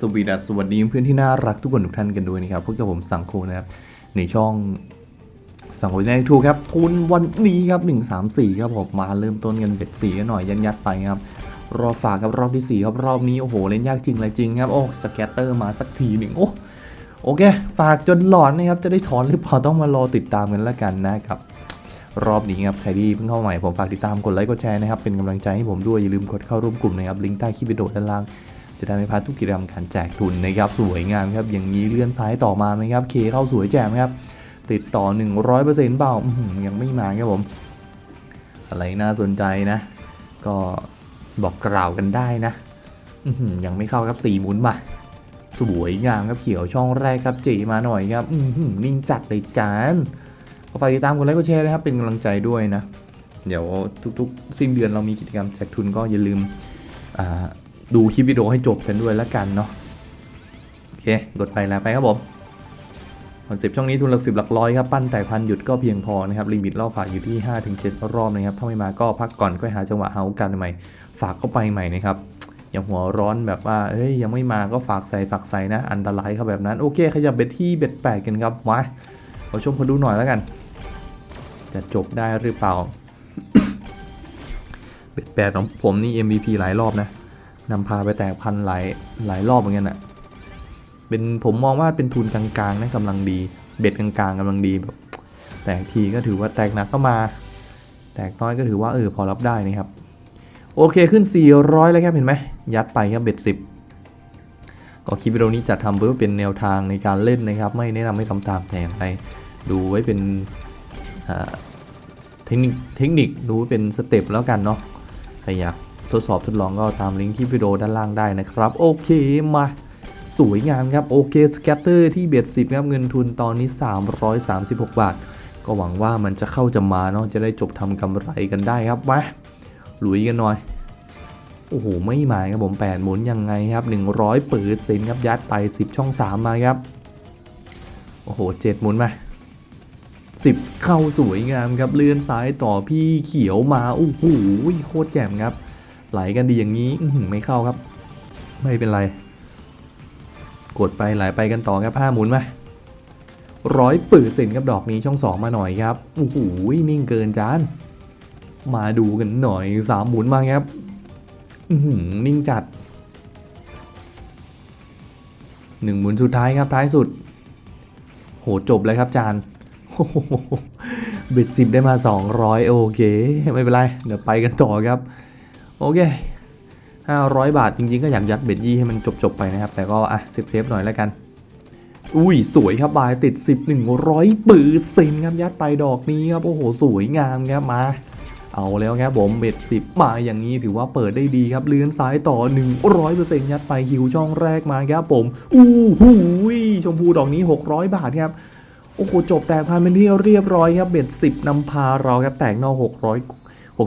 สวีดัสสวัสดีเพื่อนที่น่ารักทุกคนทุกท่านกันด้วยนะครับพวกกับผมสังโคนะครับในช่องสังโคในทูครับทุนวันนี้ครับ134ครับผมมาเริ่มต้นกันเบ็ดสีกันหน่อยยันยัดไปครับรอบฝากครับรอบที่สี่ครับรอบนี้โอ้โหเล่นยากจริงเลยจริงครับโอ้สแกตเตอร์มาสักทีหนึ่งโอ้โอเค ฝากจนหลอนนะครับจะได้ถอนหรือเปล่าต้องมารอติดตามกันแล้วกันนะครับรอบนี้ครับใครที่เพิ่งเข้าใหม่ผมฝากติดตามกดไลค์กดแชร์นะครับเป็นกำลังใจให้ผมด้วยอย่าลืมกดเข้าร่วมกลุ่มนะครับลิงก์ใต้คลิปวิดีโอด้านล่าง จะได้ไม่พลาดทุกกิจกรรมการแจกทุนนะครับสวยงามครับอย่างนี้เลื่อนซ้ายต่อมาไหมครับเคเข้าสวยแจมครับติดต่อ 100%เปล่าอื้อหือยังไม่มาครับผม อะไรน่าสนใจนะ ก็บอกกล่าวกันได้นะยังไม่เข้าครับสี่หมุนมาสวยงามครับเขียวช่องแรกครับเจมาหน่อยครับนิ่งจัดเลยจานก็ฝากติดตามกดไลค์กดแชร์นะครับเป็นกำลังใจด้วยนะ เดี๋ยวทุกๆ สิ้นเดือนเรามีกิจกรรมแจกทุนก็อย่าลืมอ่า ดูคลิปวิดีโอให้จบกันด้วยแล้วกันเนาะโอเค กดไปแล้วไปครับผมคอนเซปต์ช่องนี้ทุนหลักสิบหลักร้อยครับ ปั้นแต่พันหยุดก็เพียงพอนะครับลิมิตรอบฝากอยู่ที่ 5-7 รอบนะครับ ถ้าไม่มาก็พักก่อนก็หาจังหวะหาโอกาสใหม่ ฝากเข้าไปใหม่นะครับอย่าหัวร้อนแบบว่าเฮ้ยยังไม่มาก็ฝากใส่ฝากใส่นะ อันตรายครับแบบนั้น โอเค ขยับเบ็ดที่เบ็ดแปดกันครับมาขอชมคนดูหน่อยแล้วกัน จะจบได้หรือเปล่า เบ็ดแปดของผมนี่ MVP หลายรอบนะ นำพาไปแตกพันหลายหลายรอบเหมือนกันอะเป็นผมมองว่าเป็นทุนกลางๆนะกำลังดี เบ็ดกลางๆกำลังดีแบบแตกทีก็ถือว่าแตกหนักก็มา แตกน้อยก็ถือว่าเออพอรับได้นะครับ โอเคขึ้น 400 แล้วครับเห็นไหมยัดไปครับเบ็ด 10 ก็คลิปวิดีโอนี้จัดทำเพื่อเป็นแนวทางในการเล่นนะครับ ไม่แนะนำให้ทำตามแต่อย่างใดดูไว้เป็นเทคนิคเทคนิคดูไว้เป็นสเต็ปแล้วกันเนาะใครอยาก ทดสอบทดลองก็ตามลิงก์ที่วิดีโอด้านล่างได้นะครับ โอเคมาสวยงามครับโอเคสแกตเตอร์ที่เบียดสิบครับเงินทุนตอนนี้ 336 บาท ก็หวังว่ามันจะเข้าจะมาเนาะจะได้จบทำกำไรกันได้ครับมาลุยกันหน่อย โอ้โห ไม่มาครับผม8หมุนยังไงครับ 100เปิดเซ็นครับยัดไป 10 ช่อง 3 มาครับ โอ้โห 7 หมุนมา 10 เข้าสวยงามครับเลื่อนซ้ายต่อพี่เขียวมา โอ้โหโคตรแจ่มครับ ไหลกันดีอย่างนี้ไม่เข้าครับ ไม่เป็นไร กดไปไหลไปกันต่อครับห้าหมุนมาร้อยปืเซ็นครับดอกนี้ช่องสองมาหน่อยครับโอ้โหนิ่งเกินจาน มาดูกันหน่อยสามหมุนมาครับหืนิ่งจัดหนึ่งหมุนสุดท้ายครับท้ายสุด โหจบเลยครับจานโอ้โหเบ็ดสิบได้มา 200 โอเค ไม่เป็นไร เดี๋ยวไปกันต่อครับ โอเค500 บาทจริงๆ ก็อยากยัดเบ็ดยี่ให้มันจบๆไปนะครับ แต่ก็อะเซฟๆหน่อยแล้วกัน อุ้ยสวยครับบายติด 10 100ปืนเซนครับยัดไปดอกนี้ครับ โอ้โห สวยงามครับมา เอาแล้วครับผมเบ็ด10 มาอย่างนี้ถือว่าเปิดได้ดีครับเลื่อนซ้ายต่อ 100%ยัดไปคิวช่องแรกมาครับผมอู้หูยชมพูดอกนี้ 600 บาทครับโอ้โหจบแตกพันเป็นที่เรียบร้อยครับเบ็ด10นำพาเราครับแตกนอก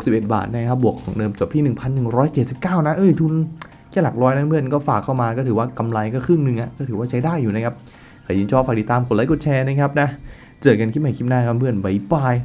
61 บาทนะครับบวกของเดิมจบที่ 1,179 นะ เอ้ยทุนแค่หลักร้อยนะเพื่อนก็ฝากเข้ามาก็ถือว่ากำไรก็ครึ่งหนึ่งอะก็ถือว่าใช้ได้อยู่นะครับใครยินชอบฝากติดตามกดไลค์กดแชร์นะครับนะเจอกันคลิปใหม่คลิปหน้าครับเพื่อนบ๊ายบาย